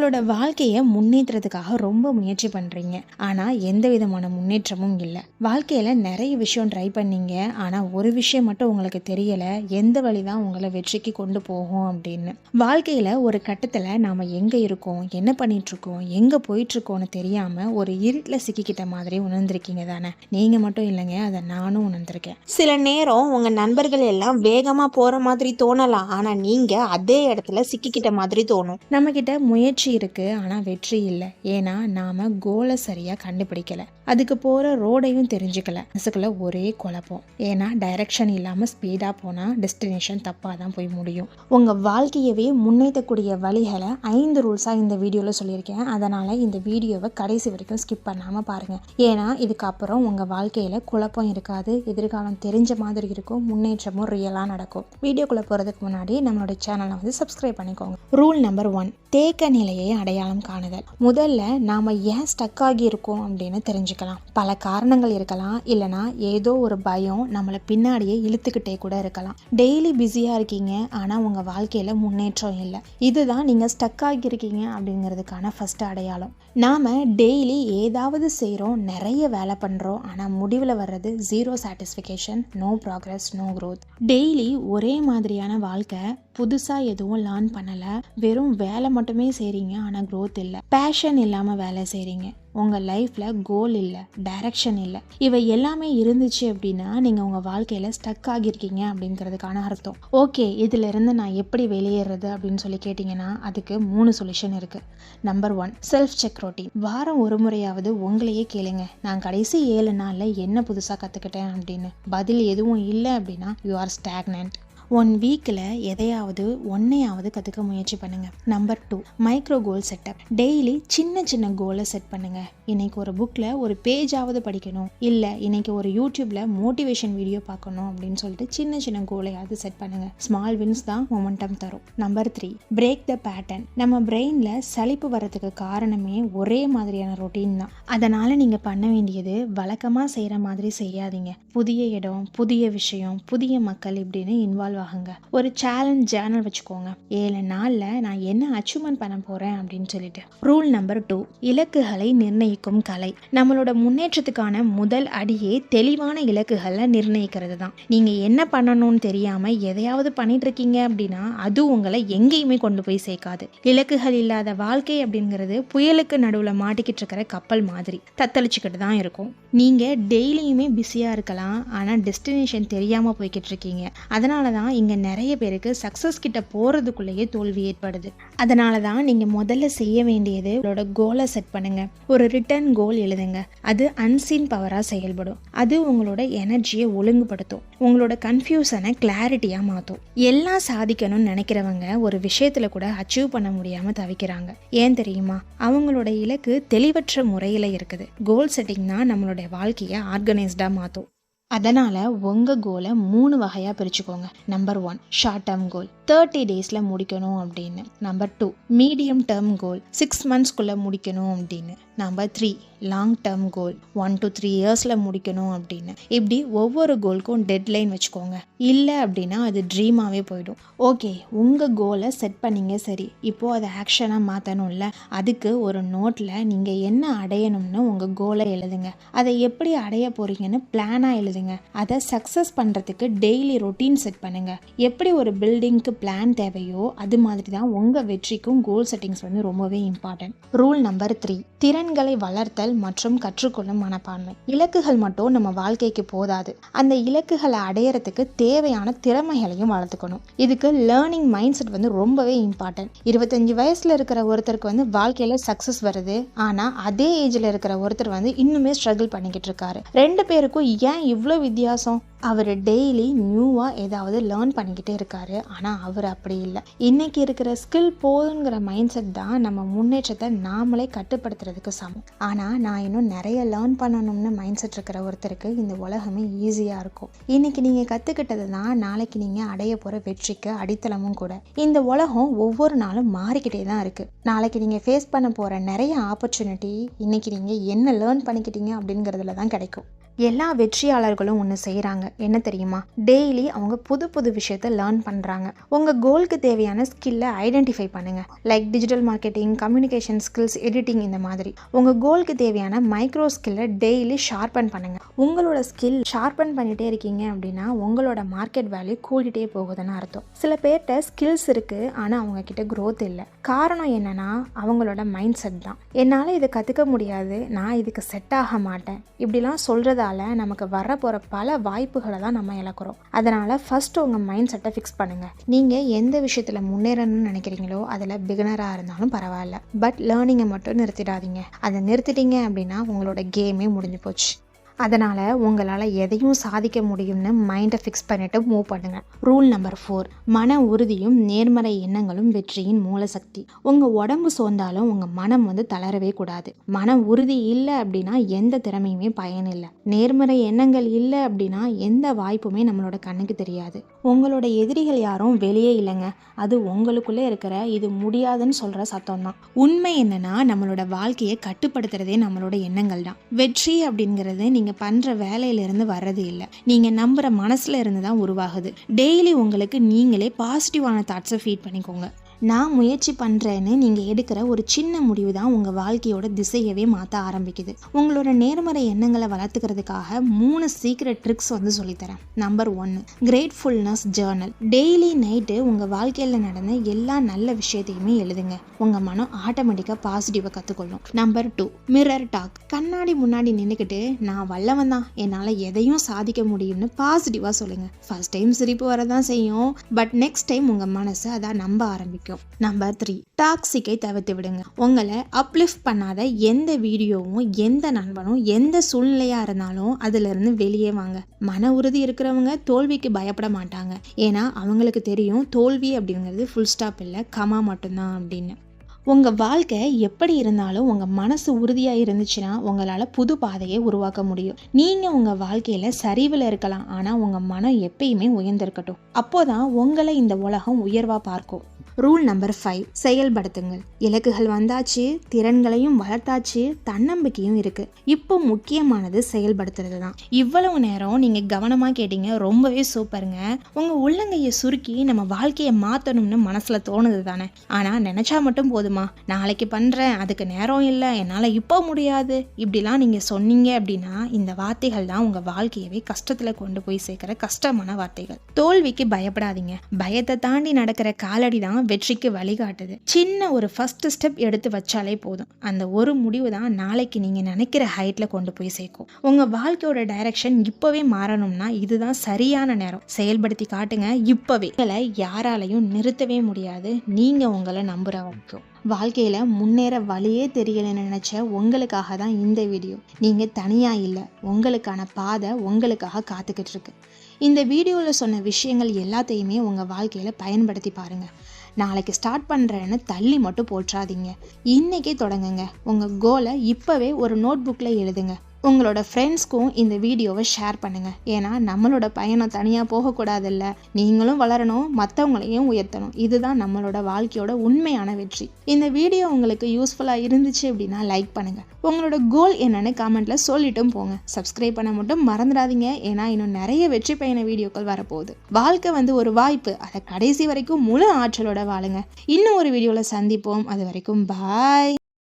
உங்களோட வாழ்க்கையை முன்னேற்றத்துக்காக ரொம்ப முயற்சி பண்ணுறீங்க ஆனால் எந்த விதமான முன்னேற்றமும் இல்லை. வாழ்க்கையில் நிறைய விஷயம் ட்ரை பண்ணீங்க. ஆனால் ஒரு விஷயம் மட்டும் உங்களுக்கு தெரியலை. எந்த வழி தான் உங்களை வெற்றிக்கு கொண்டு போகும் அப்படின்னு. வாழ்க்கையில் ஒரு கட்டத்தில் நாம் எங்கே இருக்கோம்? என்ன பண்ணிகிட்ருக்கோம் எங்கே போயிட்டுருக்கோன்னு தெரியாமல் ஒரு இருட்டில் சிக்கிக்கிட்ட மாதிரி உணர்ந்திருக்கீங்க தானே? நீங்கள் மட்டும் இல்லைங்க. அதை நானும் உணர்ந்திருக்கேன். சில நேரம் உங்கள் நண்பர்கள் எல்லாம் வேகமாக போகிற மாதிரி தோணலாம். ஆனால் நீங்கள் அதே இடத்துல சிக்கிக்கிட்ட மாதிரி தோணும். நம்மக்கிட்ட முயற்சி இருக்குது ஆனால் வெற்றி இல்லை. ஏன்னா நாம் கோலை சரியாக கண்டுபிடிக்கல. அதுக்கு போகிற ரோடையும் தெரிஞ்சுக்கல. மனசுக்குள்ள ஒரே குழப்பம். ஏன்னா டைரக்ஷன் இல்லாமல் ஸ்பீடாக போனால் டெஸ்டினேஷன் தப்பாக தான் போய் முடியும். உங்கள் வாழ்க்கையவே முன்னேற்றக்கூடிய வழிகளை ஐந்து ரூல்ஸாக இந்த வீடியோவில் சொல்லியிருக்கேன். அதனால் இந்த வீடியோவை கடைசி வரைக்கும் ஸ்கிப் பண்ணாமல் பாருங்கள் ஏன்னா இதுக்கப்புறம் உங்கள் வாழ்க்கையில் குழப்பம் இருக்காது. எதிர்காலம் தெரிஞ்ச மாதிரி இருக்கும். முன்னேற்றமும் ரியலாக நடக்கும். வீடியோக்குள்ளே போகிறதுக்கு முன்னாடி நம்மளோட சேனலை வந்து சப்ஸ்கிரைப் பண்ணிக்கோங்க. ரூல் நம்பர் ஒன் தேக்க நிலையை அடையாளம் காணுதல். முதல்ல நாம் ஏன் ஸ்டக் ஆகி இருக்கோம் அப்படின்னு தெரிஞ்சுக்கலாம். பல காரணங்கள் இருக்கலாம் இல்லைனா ஏதோ ஒரு பயம் நம்மளை பின்னாடியே இழுத்துக்கிட்டே கூட இருக்கலாம். டெய்லி பிஸியாக இருக்கீங்க ஆனால் உங்கள் வாழ்க்கையில் முன்னேற்றம் இல்லை. இதுதான் நீங்கள் ஸ்டக் ஆகியிருக்கீங்க அப்படிங்கிறதுக்கான ஃபஸ்ட் அடையாளம். நாம் டெய்லி ஏதாவது செய்கிறோம் நிறைய வேலை பண்ணுறோம் ஆனால் முடிவில் வர்றது zero satisfaction no progress no growth daily ஒரே மாதிரியான வாழ்க்கை புதுசாக எதுவும் லேர்ன் பண்ணலை. வெறும் வேலை மட்டுமே செய்கிறீங்க ஆனால் க்ரோத் இல்லை. பேஷன் இல்லாமல் வேலை செய்கிறீங்க உங்கள் லைஃப்பில் கோல் இல்லை டைரக்ஷன் இல்லை. இவை எல்லாமே இருந்துச்சு அப்படின்னா நீங்கள் உங்கள் வாழ்க்கையில் ஸ்டக் ஆகியிருக்கீங்க அப்படிங்கிறதுக்கான அர்த்தம். ஓகே இதிலிருந்து நான் எப்படி வெளியேறது அப்படின்னு சொல்லி கேட்டிங்கன்னா அதுக்கு மூணு சொல்யூஷன் இருக்குது number one self check routine வாரம் ஒரு முறையாவது உங்களையே கேளுங்க. நான் கடைசி ஏழு நாளில் என்ன புதுசாக கற்றுக்கிட்டேன் அப்படின்னு. பதில் எதுவும் இல்லை அப்படின்னா யூ ஆர் ஸ்டாக்னன்ட் ஒன் வீக்கில் எதையாவது ஒன்றையாவது கற்றுக்க முயற்சி பண்ணுங்கள் number two micro goal setup daily சின்ன சின்ன கோலை செட் பண்ணுங்கள் இன்னைக்கு ஒரு புக்கில் ஒரு பேஜாவது படிக்கணும். இல்லை இன்னைக்கு ஒரு யூடியூப்பில் மோட்டிவேஷன் வீடியோ பார்க்கணும் அப்படின்னு சொல்லிட்டு சின்ன சின்ன கோலையாவது செட் பண்ணுங்கள் ஸ்மால் வின்ஸ் தான் மொமெண்டம் தரும். Number three break the pattern நம்ம பிரெயினில் சலிப்பு வரதுக்கு காரணமே ஒரே மாதிரியான ரொட்டீன் தான். அதனால் நீங்கள் பண்ண வேண்டியது வழக்கமாக செய்கிற மாதிரி செய்யாதீங்க. புதிய இடம் புதிய விஷயம் புதிய மக்கள் இப்படின்னு இன்வால்வ் ஆகுங்க ஒரு சேலஞ்ச் ஜேர்னல் வச்சுக்கோங்க. ஏழு நாளில் நான் என்ன அச்சீவ்மெண்ட் பண்ண போகிறேன் அப்படின்னு சொல்லிட்டு. ரூல் நம்பர் டூ இலக்குகளை நிர்ணயிக்கும் கலை. நம்மளோட முன்னேற்றத்துக்கான முதல் அடியே தெளிவான இலக்குகளை நிர்ணயிக்கிறது தான். நீங்கள் என்ன பண்ணணும்னு தெரியாமல் எதையாவது பண்ணிட்டு இருக்கீங்க அப்படின்னா அது உங்களை எங்கேயுமே கொண்டு போய் சேர்க்காது. இலக்குகள் இல்லாத வாழ்க்கை அப்படிங்கிறது புயலுக்கு நடுவில் மாட்டிக்கிட்டு இருக்கிற கப்பல் மாதிரி. தத்தளிச்சுக்கிட்டு தான் இருக்கும். நீங்கள் டெய்லியுமே பிஸியாக இருக்கலாம். ஆனால் டெஸ்டினேஷன் தெரியாமல் போய்கிட்டு இருக்கீங்க. அதனால தான் இங்கே நிறைய பேருக்கு சக்ஸஸ் கிட்ட போகிறதுக்குள்ளேயே தோல்வி ஏற்படுது. அதனால தான் நீங்கள் முதல்ல செய்ய வேண்டியது உங்களோட கோலை செட் பண்ணுங்க. ஒரு ரிட்டர்ன் கோல் எழுதுங்க. அது அன்சீன் பவராக செயல்படும். அது உங்களோட எனர்ஜியை ஒழுங்குபடுத்தும். உங்களோட கன்ஃபியூஷனை கிளாரிட்டியாக மாற்றும் எல்லாம் சாதிக்கணும்னு நினைக்கிறவங்க ஒரு விஷயத்தில் கூட அச்சீவ் பண்ண முடியாமல் தவிக்கிறாங்க. ஏன் தெரியுமா? அவங்களோட இலக்கு தெளிவற்ற முறையில் இருக்குது. கோல் செட்டிங் தான் நம்மளுடைய வாழ்க்கையை ஆர்கனைஸ்டாக மாற்றும் அதனால் உங்கள் கோலை மூணு வகையாக பிரிச்சுக்கோங்க. Number one short term goal thirty டேஸில் முடிக்கணும் அப்படின்னு. Number two medium term goal six மந்த்ஸ்க்குள்ளே முடிக்கணும் அப்படின்னு. Number three long term goal one to three இயர்ஸில் முடிக்கணும் அப்படின்னு. இப்படி ஒவ்வொரு கோலுக்கும் டெட்லைன் வச்சுக்கோங்க. இல்லை அப்படின்னா அது ட்ரீமாகவே போயிடும். ஓகே உங்கள் கோலை செட் பண்ணீங்க சரி. இப்போது அதை ஆக்ஷனாக மாற்றணும்ல அதுக்கு ஒரு நோட்டில் நீங்கள் என்ன அடையணும்னு உங்கள் கோலை எழுதுங்க. அதை எப்படி அடைய போகிறீங்கன்னு பிளானாக எழுதுங்க. அதை சக்ஸஸ் பண்ணுறதுக்கு டெய்லி ரொட்டீன் செட் பண்ணுங்கள் எப்படி ஒரு பில்டிங்க்கு பிளான் தேவையோ அது மாதிரி தான் உங்கள் வெற்றிக்கும் கோல் செட்டிங்ஸ் வந்து ரொம்பவே இம்பார்ட்டன்ட் ரூல் நம்பர் த்ரீ திறன்களை வளர்த்தல் மற்றும் கற்றுக்கொள்ளும் மனப்பான்மை. இலக்குகள் மட்டும் நம்ம வாழ்க்கைக்கு போதாது. அந்த இலக்குகளை அடையறதுக்கு தேவையான திறமைகளையும் வளர்த்துக்கணும். இதுக்கு லேர்னிங் மைண்ட் செட் வந்து ரொம்பவே இம்பார்ட்டன்ட் இருபத்தஞ்சு வயசில் இருக்கிற ஒருத்தருக்கு வந்து வாழ்க்கையில் சக்ஸஸ் வருது. ஆனால் அதே ஏஜில் இருக்கிற ஒருத்தர் வந்து இன்னுமே ஸ்ட்ரகிள் பண்ணிக்கிட்டு இருக்காரு. ரெண்டு பேருக்கும் ஏன் இவ்வளோ வித்தியாசம்? அவர் டெய்லி நியூவாக ஏதாவது லேர்ன் பண்ணிக்கிட்டே இருக்காரு. ஆனால் அவர் அப்படி இல்லை. இன்னைக்கு இருக்கிற ஸ்கில் போதுங்கிற மைண்ட் செட் தான் நம்ம முன்னேற்றத்தை நாமளே கட்டுப்படுத்துறதுக்கு சமம். ஆனால் நான் இன்னும் நிறைய லேர்ன் பண்ணணும்னு மைண்ட் செட் இருக்கிற ஒருத்தருக்கு இந்த உலகமே ஈஸியாக இருக்கும். இன்னைக்கு நீங்கள் கற்றுக்கிட்டது தான் நாளைக்கு நீங்கள் அடைய போகிற வெற்றிக்கு அடித்தளமும் கூட. இந்த உலகம் ஒவ்வொரு நாளும் மாறிக்கிட்டே தான் இருக்குது நாளைக்கு நீங்கள் ஃபேஸ் பண்ண போகிற நிறைய ஆப்பர்ச்சுனிட்டி இன்னைக்கு நீங்கள் என்ன லேர்ன் பண்ணிக்கிட்டீங்க அப்படிங்கிறதுல தான் கிடைக்கும். எல்லா வெற்றியாளர்களும் ஒன்று செய்கிறாங்க என்ன தெரியுமா? டெய்லி அவங்க புது புது விஷயத்த லேர்ன் பண்ணுறாங்க உங்கள் கோலுக்கு தேவையான ஸ்கில்லை ஐடென்டிஃபை பண்ணுங்கள் like digital marketing communication skills editing இந்த மாதிரி. உங்கள் கோலுக்கு தேவையான மைக்ரோ ஸ்கில்லை டெய்லி ஷார்பன் பண்ணுங்கள் உங்களோட ஸ்கில் ஷார்பன் பண்ணிகிட்டே இருக்கீங்க அப்படின்னா உங்களோட மார்க்கெட் வேல்யூ கூட்டிகிட்டே போகுதுன்னு அர்த்தம். சில பேர்கிட்ட ஸ்கில்ஸ் இருக்குது ஆனால் அவங்கக்கிட்ட க்ரோத் இல்லை. காரணம் என்னென்னா அவங்களோட மைண்ட் செட் தான். என்னால் இதை கற்றுக்க முடியாது நான் இதுக்கு செட் ஆக மாட்டேன். இப்படிலாம் சொல்கிறதால நமக்கு வர போகிற பல வாய்ப்புகளை தான் நம்ம இழக்கிறோம். அதனால் ஃபஸ்ட்டு உங்கள் மைண்ட் செட்டை ஃபிக்ஸ் பண்ணுங்கள் நீங்கள் எந்த விஷயத்தில் முன்னேறணும்னு நினைக்கிறீங்களோ அதில் பிகினராக இருந்தாலும் பரவாயில்ல. பட் லேர்னிங்கை மட்டும் நிறுத்திடாதீங்க. அதை நிறுத்திட்டீங்க அப்படின்னா உங்களோட கேமே முடிஞ்சு போச்சு. அதனால் உங்களால் எதையும் சாதிக்க முடியும்னு மைண்டை ஃபிக்ஸ் பண்ணிவிட்டு மூவ் பண்ணுங்கள் ரூல் நம்பர் ஃபோர் மன உறுதியும் நேர்மறை எண்ணங்களும் வெற்றியின் மூலசக்தி. உங்கள் உடம்பு சோர்ந்தாலும் உங்கள் மனம் வந்து தளரவே கூடாது. மன உறுதி இல்லை அப்படின்னா எந்த திறமையுமே பயனில்லை. நேர்மறை எண்ணங்கள் இல்லை அப்படின்னா எந்த வாய்ப்புமே நம்மளோட கண்ணுக்கு தெரியாது. உங்களோட எதிரிகள் யாரும் வெளியே இல்லைங்க. அது உங்களுக்குள்ளே இருக்கிற இது முடியாதுன்னு சொல்கிற சத்தம் தான் உண்மை என்னன்னா நம்மளோட வாழ்க்கையை கட்டுப்படுத்துறதே நம்மளோட எண்ணங்கள் தான் வெற்றி அப்படிங்கிறது நீங்கள் பண்ணுற வேலையிலேருந்து வர்றது இல்லை. நீங்கள் நம்புகிற மனசில் இருந்து தான் உருவாகுது. டெய்லி உங்களுக்கு நீங்களே பாசிட்டிவான தாட்ஸை ஃபீட் பண்ணிக்கோங்க. நான் முயற்சி பண்ணுறேன்னு நீங்கள் எடுக்கிற ஒரு சின்ன முடிவு தான் உங்கள் வாழ்க்கையோட திசையவே மாற்ற ஆரம்பிக்குது. உங்களோட நேர்மறை எண்ணங்களை வளர்த்துக்கிறதுக்காக மூணு சீக்ரெட் ட்ரிக்ஸ் வந்து சொல்லித்தரேன். நம்பர் ஒன்று கிரேட்ஃபுல்னஸ் ஜேர்னல் டெய்லி நைட்டு உங்கள் வாழ்க்கையில் நடந்த எல்லா நல்ல விஷயத்தையுமே எழுதுங்க. உங்கள் மனம் ஆட்டோமேட்டிக்காக பாசிட்டிவாக கற்றுக்கொள்ளும் நம்பர் டூ மிரர் டாக் கண்ணாடி முன்னாடி நின்றுக்கிட்டு நான் வல்லவன் தான். என்னால் எதையும் சாதிக்க முடியும்னு பாசிட்டிவாக சொல்லுங்கள் ஃபர்ஸ்ட் டைம் சிரிப்பு வரதான் செய்யும். பட் நெக்ஸ்ட் டைம் உங்கள் மனசு அதான் நம்ப ஆரம்பிக்கும். நம்பர் த்ரீ டாக்ஸிக்கை தவிர்த்து விடுங்க. உங்களை அப்லிஃப்ட் பண்ணாத எந்த வீடியோவும் எந்த நண்பனும் எந்த சூழ்நிலையாக இருந்தாலும் அதிலிருந்து வெளியே வாங்க. மன உறுதி இருக்கிறவங்க தோல்விக்கு பயப்பட மாட்டாங்க. ஏன்னா அவங்களுக்கு தெரியும் தோல்வி அப்படிங்கிறது ஃபுல் ஸ்டாப் இல்லை கமா மட்டும்தான் அப்படின்னு. உங்கள் வாழ்க்கை எப்படி இருந்தாலும் உங்கள் மனசு உறுதியாக இருந்துச்சுன்னா உங்களால் புது பாதையை உருவாக்க முடியும். நீங்கள் உங்கள் வாழ்க்கையில் சரிவில் இருக்கலாம். ஆனால் உங்கள் மனம் எப்பயுமே உயர்ந்திருக்கட்டும். அப்போதான் உங்களை இந்த உலகம் உயர்வாக பார்க்கும். ரூல் நம்பர் ஃபைவ் செயல்படுத்துங்கள். இலக்குகள் வந்தாச்சு திறன்களையும் வளர்த்தாச்சு தன்னம்பிக்கையும் இருக்கு. இப்போ முக்கியமானது செயல்படுத்துறது தான் இவ்வளவு நேரம் நீங்க கவனமா கேட்டீங்க ரொம்பவே சூப்பருங்க. உங்க உள்ளங்கையை சுருக்கி நம்ம வாழ்க்கையை மாத்தணும்னு மனசுல தோணுது தானே ஆனா நினைச்சா மட்டும் போதும். நாளைக்கு பண்ணுறேன் அதுக்கு நேரம் இல்லை. என்னால் இப்போ முடியாது. இப்படிலாம் நீங்கள் சொன்னீங்க அப்படின்னா இந்த வார்த்தைகள் தான் உங்கள் வாழ்க்கையவே கஷ்டத்தில் கொண்டு போய் சேர்க்குற கஷ்டமான வார்த்தைகள். தோல்விக்கு பயப்படாதீங்க. பயத்தை தாண்டி நடக்கிற காலடி தான் வெற்றிக்கு வழிகாட்டுது. சின்ன ஒரு ஃபர்ஸ்ட் ஸ்டெப் எடுத்து வச்சாலே போதும். அந்த ஒரு முடிவு தான் நாளைக்கு நீங்கள் நினைக்கிற ஹைட்டில் கொண்டு போய் சேர்க்கும். உங்கள் வாழ்க்கையோட டைரக்ஷன் இப்போவே மாறணும்னா இதுதான் சரியான நேரம். செயல்படுத்தி காட்டுங்க இப்போவே. உங்களை யாராலையும் நிறுத்தவே முடியாது. நீங்கள் உங்களை நம்புற வரைக்கும் வாழ்க்கையில் முன்னேற வழியே தெரியலன்னு நினச்ச உங்களுக்காக தான் இந்த வீடியோ. நீங்கள் தனியாக இல்லை உங்களுக்கான பாதை உங்களுக்காக காத்துக்கிட்டு இருக்கு. இந்த வீடியோவில் சொன்ன விஷயங்கள் எல்லாத்தையுமே உங்கள் வாழ்க்கையில் பயன்படுத்தி பாருங்கள் நாளைக்கு ஸ்டார்ட் பண்ணுறேன்னு தள்ளி மட்டும் போற்றாதீங்க. இன்றைக்கே தொடங்குங்க. உங்கள் கோலை இப்போவே ஒரு நோட் புக்கில் எழுதுங்க. உங்களோட ஃப்ரெண்ட்ஸ்க்கும் இந்த வீடியோவை ஷேர் பண்ணுங்கள் ஏன்னா நம்மளோட பயணம் தனியாக போகக்கூடாதுல்ல. நீங்களும் வளரணும் மற்றவங்களையும் உயர்த்தணும். இதுதான் நம்மளோட வாழ்க்கையோட உண்மையான வெற்றி. இந்த வீடியோ உங்களுக்கு யூஸ்ஃபுல்லாக இருந்துச்சு அப்படின்னா லைக் பண்ணுங்கள் உங்களோட கோல் என்னன்னு காமெண்ட்டில் சொல்லிட்டும் போங்க. சப்ஸ்கிரைப் பண்ண மட்டும் மறந்துடாதீங்க. ஏன்னா இன்னும் நிறைய வெற்றி பயண வீடியோக்கள் வரப்போகுது. வாழ்க்கை வந்து ஒரு வாய்ப்பு. அதை கடைசி வரைக்கும் முழு ஆற்றலோட வாழுங்க. இன்னும் ஒரு வீடியோவில் சந்திப்போம். அது வரைக்கும் பாய்